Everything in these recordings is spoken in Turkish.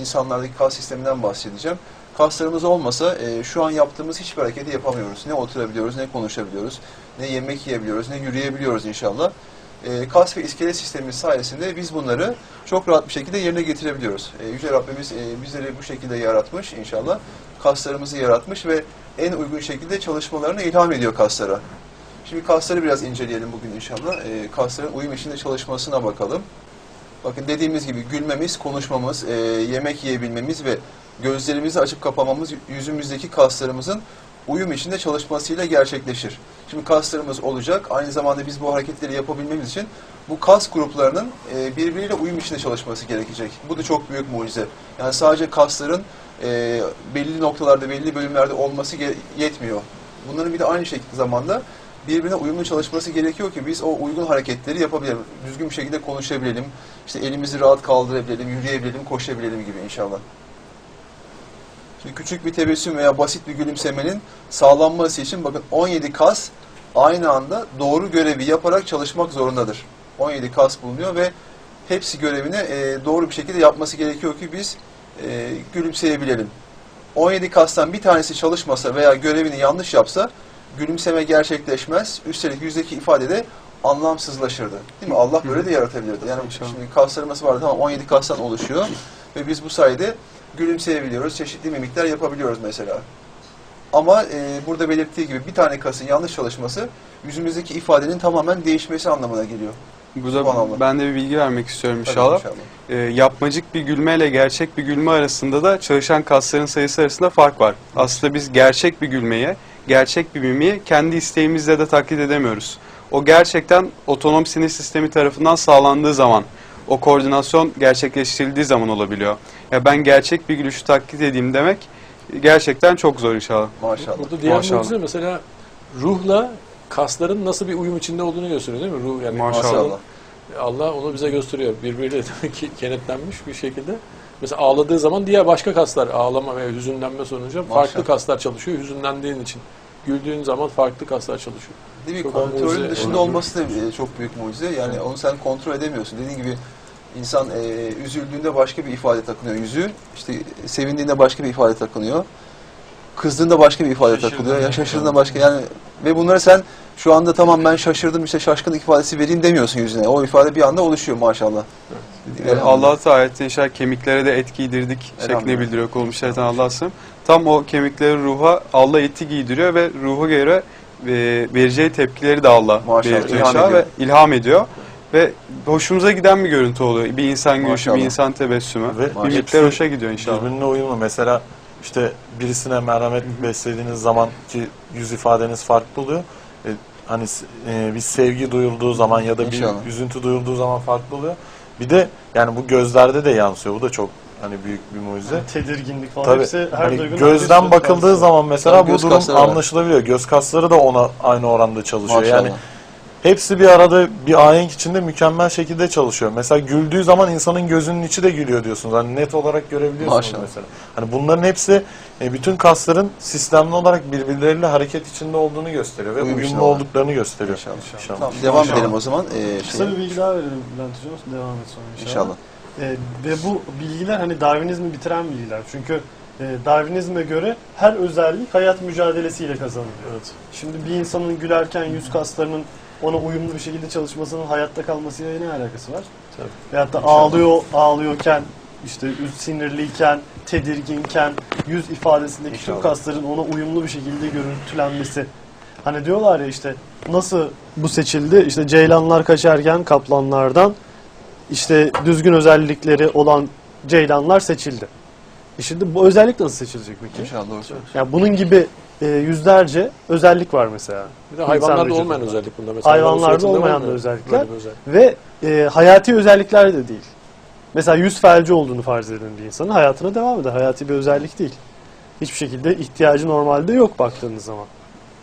insanlardaki kas sisteminden bahsedeceğim. Kaslarımız olmasa e, şu an yaptığımız hiçbir hareketi yapamıyoruz. Ne oturabiliyoruz, ne konuşabiliyoruz, ne yemek yiyebiliyoruz, ne yürüyebiliyoruz inşallah. E, kas ve iskelet sistemi sayesinde biz bunları çok rahat bir şekilde yerine getirebiliyoruz. E, Yüce Rabbimiz e, bizleri bu şekilde yaratmış inşallah. Kaslarımızı yaratmış ve en uygun şekilde çalışmalarını ilham ediyor kaslara. Şimdi kasları biraz inceleyelim bugün inşallah. E, kasların uyum içinde çalışmasına bakalım. Bakın dediğimiz gibi gülmemiz, konuşmamız, e, yemek yiyebilmemiz ve gözlerimizi açıp kapamamız yüzümüzdeki kaslarımızın uyum içinde çalışmasıyla gerçekleşir. Şimdi kaslarımız olacak. Aynı zamanda biz bu hareketleri yapabilmemiz için bu kas gruplarının e, birbiriyle uyum içinde çalışması gerekecek. Bu da çok büyük mucize. Yani sadece kasların e, belli noktalarda, belli bölümlerde olması yetmiyor. Bunların bir de aynı şekilde zamanda birbirine uyumlu çalışması gerekiyor ki biz o uygun hareketleri yapabilelim. Düzgün bir şekilde konuşabilelim. İşte elimizi rahat kaldırabilelim, yürüyebilelim, koşabilelim gibi inşallah. Şimdi küçük bir tebessüm veya basit bir gülümsemenin sağlanması için bakın 17 kas aynı anda doğru görevi yaparak çalışmak zorundadır. 17 kas bulunuyor ve hepsi görevini e, doğru bir şekilde yapması gerekiyor ki biz e, gülümseyebilelim. 17 kastan bir tanesi çalışmasa veya görevini yanlış yapsa gülümseme gerçekleşmez. Üstelik yüzdeki ifade de anlamsızlaşırdı. Değil mi? Allah böyle de yaratabilirdi. Yani şimdi kaslarımız var tamam 17 kastan oluşuyor ve biz bu sayede gülümseyebiliyoruz, çeşitli mimikler yapabiliyoruz mesela. Ama e, burada belirttiği gibi bir tane kasın yanlış çalışması yüzümüzdeki ifadenin tamamen değişmesi anlamına geliyor. Burada Subhanallah. ben de bir bilgi vermek istiyorum Tabii inşallah. Ee, yapmacık bir gülmeyle gerçek bir gülme arasında da çalışan kasların sayısı arasında fark var. Aslında biz gerçek bir gülmeyi, gerçek bir mimiği kendi isteğimizle de taklit edemiyoruz. O gerçekten otonom sinir sistemi tarafından sağlandığı zaman, o koordinasyon gerçekleştirildiği zaman olabiliyor. Ya ben gerçek bir gülüşü taklit edeyim demek gerçekten çok zor inşallah. Maşallah. Burada diğer Maşallah. mucize mesela ruhla kasların nasıl bir uyum içinde olduğunu gösteriyor değil mi? Ruh yani Maşallah. kasların- Allah onu bize gösteriyor. Birbiriyle demek ki kenetlenmiş bir şekilde. Mesela ağladığı zaman diğer başka kaslar ağlama ve hüzünlenme sonucu farklı Maşallah. kaslar çalışıyor hüzünlendiğin için. Güldüğün zaman farklı kaslar çalışıyor. Değil mi? Çok Kontrolün dışında olması da e, çok büyük mucize. Yani onu sen kontrol edemiyorsun. Dediğin gibi insan e, üzüldüğünde başka bir ifade takınıyor yüzü. İşte sevindiğinde başka bir ifade takınıyor. Kızdığında başka bir ifade takılıyor. Ya şaşırdığında başka yani ve bunları sen şu anda tamam ben şaşırdım işte şaşkınlık ifadesi vereyim demiyorsun yüzüne. O ifade bir anda oluşuyor maşallah. E, Allah Teala inşallah kemiklere de et giydirdik Elhamdülillah. bildiriyor kul müştereten Allah'sın. Tam o kemikleri ruha Allah eti giydiriyor ve ruha göre e, vereceği tepkileri de Allah Maşallah, belirtiyor ilham ediyor. ve ilham ediyor. Ve hoşumuza giden bir görüntü oluyor. Bir insan gülüşü, Maşallah. bir insan tebessümü. Ve Mimikler hepsi hoşa gidiyor inşallah. Birbirine uyumlu. Mesela işte birisine merhamet beslediğiniz zaman ki yüz ifadeniz farklı oluyor. E, hani e, bir sevgi duyulduğu zaman ya da İnşallah. bir üzüntü duyulduğu zaman farklı oluyor. Bir de yani bu gözlerde de yansıyor. Bu da çok hani büyük bir mucize. tedirginlik falan Tabii hepsi her hani duygunun gözden bakıldığı yansıyor. zaman mesela Tabii bu göz durum kasları var. anlaşılabiliyor. Göz kasları da ona aynı oranda çalışıyor. Maşallah. Yani hepsi bir arada bir ahenk içinde mükemmel şekilde çalışıyor. Mesela güldüğü zaman insanın gözünün içi de gülüyor diyorsunuz. Hani net olarak görebiliyorsunuz Maşallah. mesela. Hani bunların hepsi e, bütün kasların sistemli olarak birbirleriyle hareket içinde olduğunu gösteriyor ve Uyum uyumlu olduklarını gösteriyor. İnşallah. İnşallah. Tamam, devam Maşallah. edelim o zaman. Ee, Kısa şey, bir bilgi daha verelim Bülent Hocam. Devam et sonra inşallah. inşallah. Ee, ve bu bilgiler hani Darwinizmi bitiren bilgiler. Çünkü e, Darwinizme göre her özellik hayat mücadelesiyle kazanılıyor. Evet. Şimdi bir insanın gülerken yüz kaslarının ona uyumlu bir şekilde çalışmasının hayatta kalmasıyla ne alakası var? Tabii. Veyahut da ağlıyor, ağlıyorken, işte sinirliyken, tedirginken yüz ifadesindeki tüm İnşallah. kasların ona uyumlu bir şekilde görüntülenmesi. Hani diyorlar ya işte nasıl bu seçildi? İşte ceylanlar kaçarken kaplanlardan işte düzgün özellikleri olan ceylanlar seçildi. E şimdi bu özellik nasıl seçilecek peki? İnşallah doğru söylüyorsun. Ya bunun gibi e, yüzlerce özellik var mesela. Bir de hayvanlarda olmayan özellik bunda mesela. Hayvanlarda olmayan da özellikler. özellik. Ve e, hayati özellikler de değil. Mesela yüz felci olduğunu farz eden bir insanın hayatına devam eder. Hayati bir özellik değil. Hiçbir şekilde ihtiyacı normalde yok baktığınız zaman.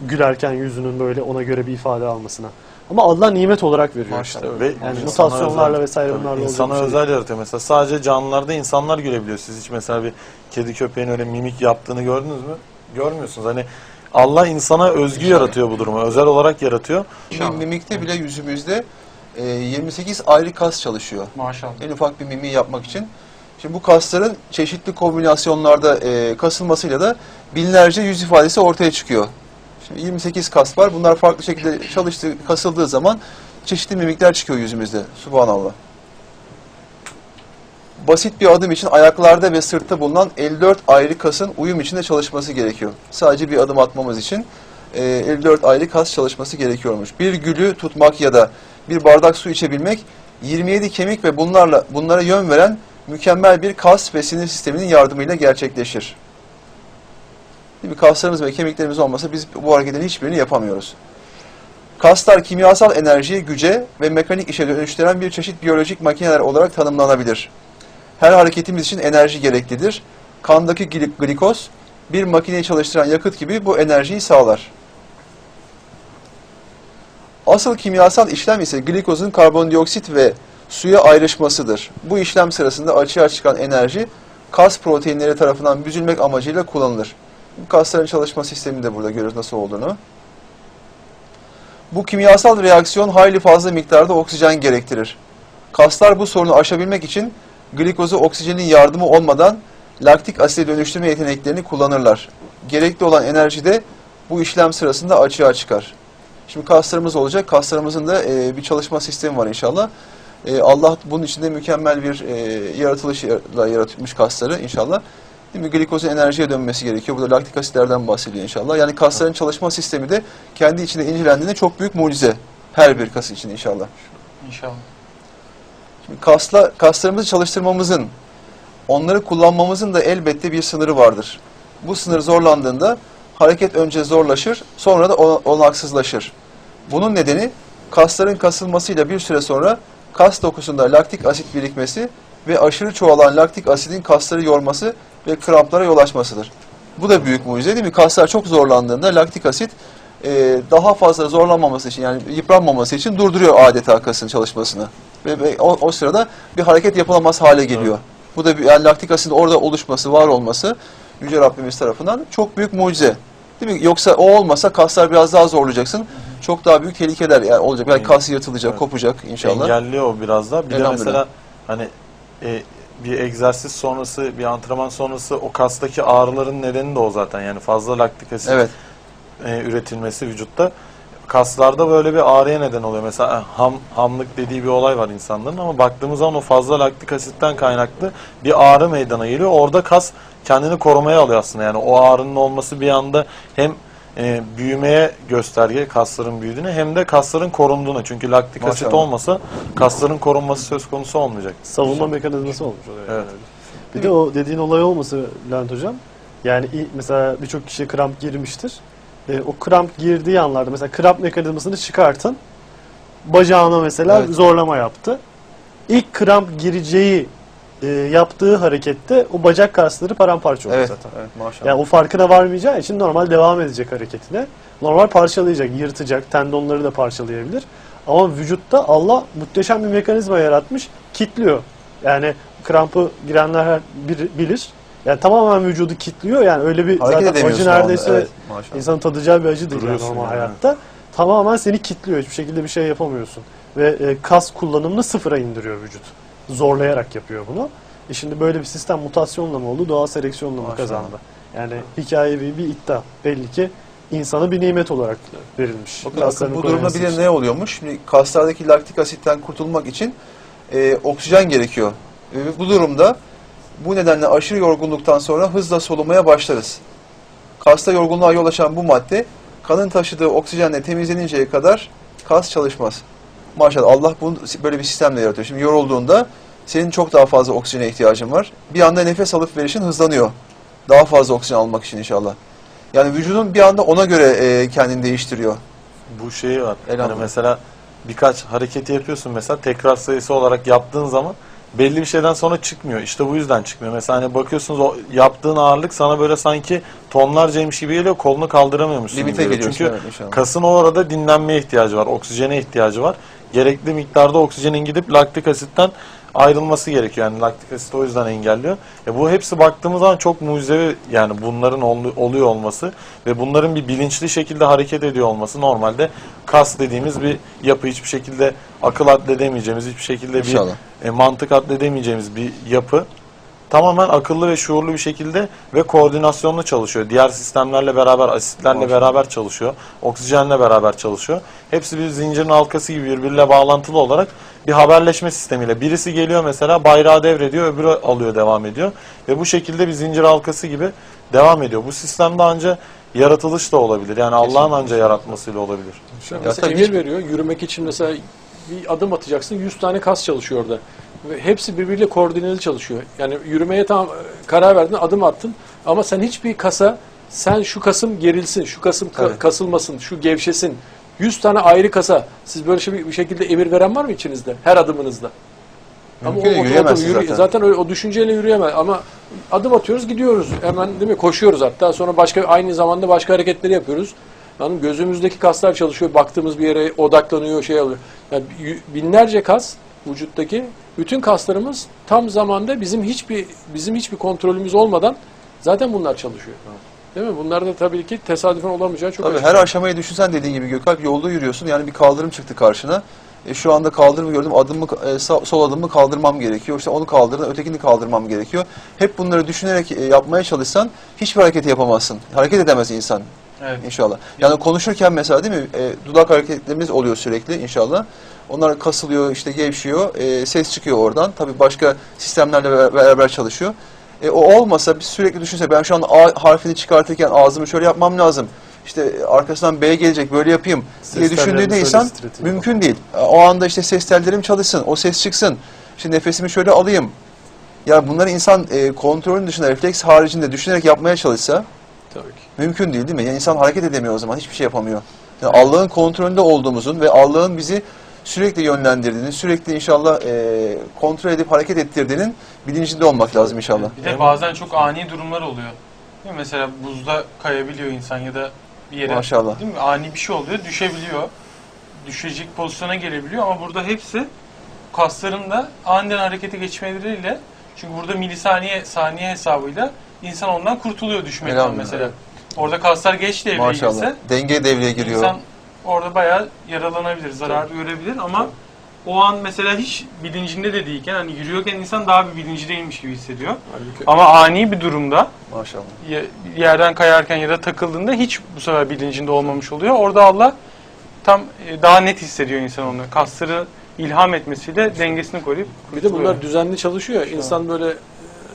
Gülerken yüzünün böyle ona göre bir ifade almasına. Ama Allah nimet olarak veriyor işte. Maşallah. Ve Yani mutasyonlarla özel- vesaire bunlarla olacak insana şey. özel yaratıyor. Mesela sadece canlılarda insanlar gülebiliyor. Siz hiç mesela bir kedi köpeğin öyle mimik yaptığını gördünüz mü? Görmüyorsunuz. Hani Allah insana özgü yaratıyor bu durumu. Özel olarak yaratıyor. Mim- Mimikte bile yüzümüzde e, 28 ayrı kas çalışıyor. Maşallah. En ufak bir mimi yapmak için Şimdi bu kasların çeşitli kombinasyonlarda e, kasılmasıyla da binlerce yüz ifadesi ortaya çıkıyor. Şimdi 28 kas var. Bunlar farklı şekilde çalıştığı, kasıldığı zaman çeşitli mimikler çıkıyor yüzümüzde. Subhanallah. Basit bir adım için ayaklarda ve sırtta bulunan 54 ayrı kasın uyum içinde çalışması gerekiyor. Sadece bir adım atmamız için e, 54 ayrı kas çalışması gerekiyormuş. Bir gülü tutmak ya da bir bardak su içebilmek 27 kemik ve bunlarla bunlara yön veren mükemmel bir kas ve sinir sisteminin yardımıyla gerçekleşir. Değil mi? Kaslarımız ve kemiklerimiz olmasa biz bu hareketlerin hiçbirini yapamıyoruz. Kaslar kimyasal enerjiyi güce ve mekanik işe dönüştüren bir çeşit biyolojik makineler olarak tanımlanabilir. Her hareketimiz için enerji gereklidir. Kandaki gli- glikoz bir makineyi çalıştıran yakıt gibi bu enerjiyi sağlar. Asıl kimyasal işlem ise glikozun karbondioksit ve suya ayrışmasıdır. Bu işlem sırasında açığa çıkan enerji kas proteinleri tarafından büzülmek amacıyla kullanılır. Kasların çalışma sistemini de burada görüyoruz nasıl olduğunu. Bu kimyasal reaksiyon hayli fazla miktarda oksijen gerektirir. Kaslar bu sorunu aşabilmek için glikozu oksijenin yardımı olmadan laktik asite dönüştürme yeteneklerini kullanırlar. Gerekli olan enerji de bu işlem sırasında açığa çıkar. Şimdi kaslarımız olacak. Kaslarımızın da e, bir çalışma sistemi var inşallah. E, Allah bunun içinde mükemmel bir e, yaratılışla yaratmış kasları inşallah. Değil mi? Glikozun enerjiye dönmesi gerekiyor. Burada laktik asitlerden bahsediyor inşallah. Yani kasların çalışma sistemi de kendi içinde incelendiğinde çok büyük mucize. Her bir kas için inşallah. İnşallah. Şimdi kasla, kaslarımızı çalıştırmamızın, onları kullanmamızın da elbette bir sınırı vardır. Bu sınır zorlandığında hareket önce zorlaşır, sonra da ol- olanaksızlaşır. Bunun nedeni kasların kasılmasıyla bir süre sonra kas dokusunda laktik asit birikmesi ve aşırı çoğalan laktik asidin kasları yorması ve kramplara yol açmasıdır. Bu da büyük mucize değil mi? Kaslar çok zorlandığında laktik asit e, daha fazla zorlanmaması için yani yıpranmaması için durduruyor adeta kasın çalışmasını. Ve, ve o, o sırada bir hareket yapılamaz hale geliyor. Bu da bir, yani laktik asidin orada oluşması, var olması Yüce Rabbimiz tarafından çok büyük mucize. Değil mi? Yoksa o olmasa kaslar biraz daha zorlayacaksın. Çok daha büyük tehlikeler yani olacak. Belki kas yırtılacak, Evet. kopacak inşallah. Engelliyor o biraz da. Bir de mesela hani e, bir egzersiz sonrası, bir antrenman sonrası o kastaki ağrıların nedeni de o zaten. Yani fazla laktik asit Evet. e, üretilmesi vücutta. Kaslarda böyle bir ağrıya neden oluyor. Mesela e, ham, hamlık dediği bir olay var insanların ama baktığımız zaman o fazla laktik asitten kaynaklı bir ağrı meydana geliyor. Orada kas kendini korumaya alıyor aslında. Yani o ağrının olması bir anda hem e, büyümeye gösterge kasların büyüdüğünü hem de kasların korunduğunu. Çünkü laktik asit Maşallah. olmasa kasların korunması söz konusu olmayacak. Savunma mekanizması olmuş oluyor. Evet. yani. Bir de o dediğin olay olması Bülent Hocam. Yani mesela birçok kişi kramp girmiştir. E, o kramp girdiği anlarda mesela kramp mekanizmasını çıkartın. Bacağına mesela Evet. zorlama yaptı. İlk kramp gireceği e, yaptığı harekette o bacak kasları paramparça oluyor Evet. zaten. Evet maşallah. Yani o farkına varmayacağı için normal devam edecek hareketine. Normal parçalayacak, yırtacak, tendonları da parçalayabilir. Ama vücutta Allah muhteşem bir mekanizma yaratmış, kitliyor. Yani krampı girenler bir- bilir. Yani tamamen vücudu kitliyor. Yani öyle bir Hareket zaten edemiyorsun acı o anda, neredeyse evet, maşallah. insanın tadacağı bir acı değil yani Duruyorsun normal yani, hayatta. Tamamen seni kitliyor. Hiçbir şekilde bir şey yapamıyorsun. Ve e, kas kullanımını sıfıra indiriyor vücut. Zorlayarak yapıyor bunu. E şimdi böyle bir sistem mutasyonla mı oldu, doğal seleksiyonla mı Maşallah. kazandı? Yani hikayevi bir iddia. Belli ki insana bir nimet olarak verilmiş. Bakın Kaslarını bu durumda koruması bir de için. ne oluyormuş? Şimdi kaslardaki laktik asitten kurtulmak için e, oksijen gerekiyor. Ve bu durumda bu nedenle aşırı yorgunluktan sonra hızla solumaya başlarız. Kasta yorgunluğa yol açan bu madde kanın taşıdığı oksijenle temizleninceye kadar kas çalışmaz. Maşallah Allah bunu böyle bir sistemle yaratıyor. Şimdi yorulduğunda senin çok daha fazla oksijene ihtiyacın var. Bir anda nefes alıp verişin hızlanıyor. Daha fazla oksijen almak için inşallah. Yani vücudun bir anda ona göre e, kendini değiştiriyor. Bu şeyi var. Elhamdülillah. mesela birkaç hareketi yapıyorsun mesela tekrar sayısı olarak yaptığın zaman belli bir şeyden sonra çıkmıyor. İşte bu yüzden çıkmıyor. Mesela hani bakıyorsunuz o yaptığın ağırlık sana böyle sanki tonlarcaymış gibi geliyor. Kolunu kaldıramıyormuşsun gibi Limite geliyor. geliyorsun Çünkü evet inşallah. kasın o arada dinlenmeye ihtiyacı var. Oksijene ihtiyacı var. Gerekli miktarda oksijenin gidip laktik asitten ayrılması gerekiyor. Yani laktik asit o yüzden engelliyor. E bu hepsi baktığımız zaman çok mucizevi yani bunların ol- oluyor olması ve bunların bir bilinçli şekilde hareket ediyor olması normalde kas dediğimiz bir yapı hiçbir şekilde akıl atledemeyeceğimiz hiçbir şekilde bir İnşallah. e, mantık atledemeyeceğimiz bir yapı tamamen akıllı ve şuurlu bir şekilde ve koordinasyonlu çalışıyor. Diğer sistemlerle beraber, asitlerle Maşallah. beraber çalışıyor. Oksijenle beraber çalışıyor. Hepsi bir zincirin halkası gibi birbiriyle bağlantılı olarak bir haberleşme sistemiyle. Birisi geliyor mesela bayrağı devrediyor, öbürü alıyor devam ediyor. Ve bu şekilde bir zincir halkası gibi devam ediyor. Bu sistemde anca yaratılış da olabilir. Yani Allah'ın anca yaratmasıyla olabilir. Mesela tabii emir hiç- veriyor. Yürümek için mesela bir adım atacaksın. 100 tane kas çalışıyor orada. Hepsi birbiriyle koordineli çalışıyor. Yani yürümeye tam e, karar verdin, adım attın. Ama sen hiçbir kasa sen şu kasım gerilsin, şu kasım ka- Tabii. kasılmasın, şu gevşesin. 100 tane ayrı kasa. Siz böyle şey, bir şekilde emir veren var mı içinizde? Her adımınızda. Mümkün değil, yürüyemezsin zaten. zaten öyle, o düşünceyle yürüyemez ama adım atıyoruz gidiyoruz hemen değil mi koşuyoruz hatta sonra başka aynı zamanda başka hareketleri yapıyoruz. Yani gözümüzdeki kaslar çalışıyor baktığımız bir yere odaklanıyor şey alıyor. Yani binlerce kas vücuttaki bütün kaslarımız tam zamanda bizim hiçbir bizim hiçbir kontrolümüz olmadan zaten bunlar çalışıyor. Değil mi? Bunlar da tabii ki tesadüfen olamayacağı çok Tabii açık. her aşamayı düşünsen dediğin gibi Gökalp yolda yürüyorsun. Yani bir kaldırım çıktı karşına. E, şu anda kaldırımı gördüm. Adımı, e, sağ- sol adımımı kaldırmam gerekiyor. İşte onu kaldırdım, ötekini kaldırmam gerekiyor. Hep bunları düşünerek e, yapmaya çalışsan hiçbir hareketi yapamazsın. Hareket edemez insan Evet. inşallah. Yani konuşurken mesela değil mi? E, dudak hareketlerimiz oluyor sürekli inşallah. Onlar kasılıyor, işte gevşiyor, e, ses çıkıyor oradan. Tabii başka sistemlerle beraber- beraber çalışıyor. E, o olmasa biz sürekli düşünse ben şu an A harfini çıkartırken ağzımı şöyle yapmam lazım. İşte arkasından B gelecek böyle yapayım diye Ses düşündüğünde tellerini insan şöyle titreteyim. mümkün değil. E, O anda işte ses tellerim çalışsın, o ses çıksın. İşte nefesimi şöyle alayım. Ya bunları insan e, kontrolün dışında refleks haricinde düşünerek yapmaya çalışsa Tabii ki. Mümkün değil değil mi? Yani insan hareket edemiyor o zaman, hiçbir şey yapamıyor. Yani Allah'ın kontrolünde olduğumuzun ve Allah'ın bizi sürekli yönlendirdiğinin, sürekli inşallah e, kontrol edip hareket ettirdiğinin bilincinde olmak lazım inşallah. Bir de bazen çok ani durumlar oluyor. Değil mi? Mesela buzda kayabiliyor insan ya da bir yere Maşallah. değil mi? Ani bir şey oluyor, düşebiliyor. Düşecek pozisyona gelebiliyor ama burada hepsi kasların da aniden harekete geçmeleriyle çünkü burada milisaniye saniye hesabıyla insan ondan kurtuluyor düşmekten Elhamdülillah. mesela. Orada kaslar geç devreye Maşallah. girse Denge devreye giriyor. insan orada bayağı yaralanabilir, zarar görebilir ama o an mesela hiç bilincinde de değilken hani yürüyorken insan daha bir bilincindeymiş gibi hissediyor. Halbuki Ama ani bir durumda Maşallah. ye- yerden kayarken ya da takıldığında hiç bu sefer bilincinde olmamış oluyor. Orada Allah tam e, daha net hissediyor insan onu. Kasları ilham etmesiyle dengesini koruyup Bir de kurtuluyor. bunlar düzenli çalışıyor. İnsan böyle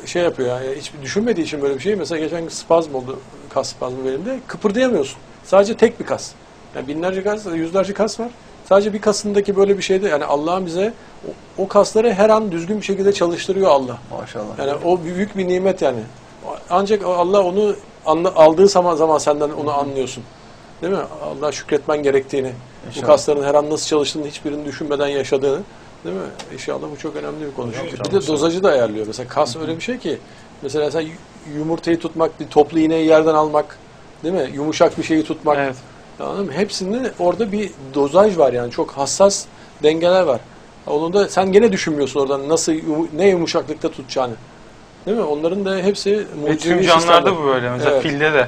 şey yapıyor yani hiç düşünmediği için böyle bir şey. Mesela geçen gün spazm oldu. Kas spazmı benim Kıpırdayamıyorsun. Sadece tek bir kas. Yani binlerce kas, yüzlerce kas var. Sadece bir kasındaki böyle bir şeyde yani Allah'ın bize o, o kasları her an düzgün bir şekilde çalıştırıyor Allah. Maşallah. Yani o büyük bir nimet yani. Ancak Allah onu anla- aldığı zaman zaman senden onu anlıyorsun. Değil mi? Allah şükretmen gerektiğini, bu İnşallah. kasların her an nasıl çalıştığını hiçbirini düşünmeden yaşadığını. Değil mi? İnşallah bu çok önemli bir konu. Bir de dozajı da ayarlıyor. Mesela kas öyle bir şey ki mesela sen yumurtayı tutmak, bir toplu iğneyi yerden almak, değil mi? Yumuşak bir şeyi tutmak. Evet. Anladın mı? Hepsinde orada bir dozaj var yani. Çok hassas dengeler var. Onu da sen gene düşünmüyorsun oradan nasıl ne yumuşaklıkta tutacağını. Değil mi? Onların da hepsi Ve mucizevi tüm canlılarda bu böyle. Mesela Evet. filde de.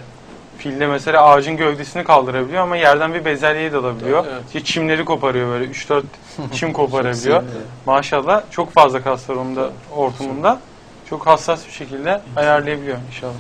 Filde mesela ağacın gövdesini kaldırabiliyor ama yerden bir bezelyeyi de alabiliyor. Evet. İşte çimleri koparıyor böyle 3-4 çim koparabiliyor. Maşallah çok fazla kas var onun da ortamında. Çok hassas bir şekilde ayarlayabiliyor inşallah.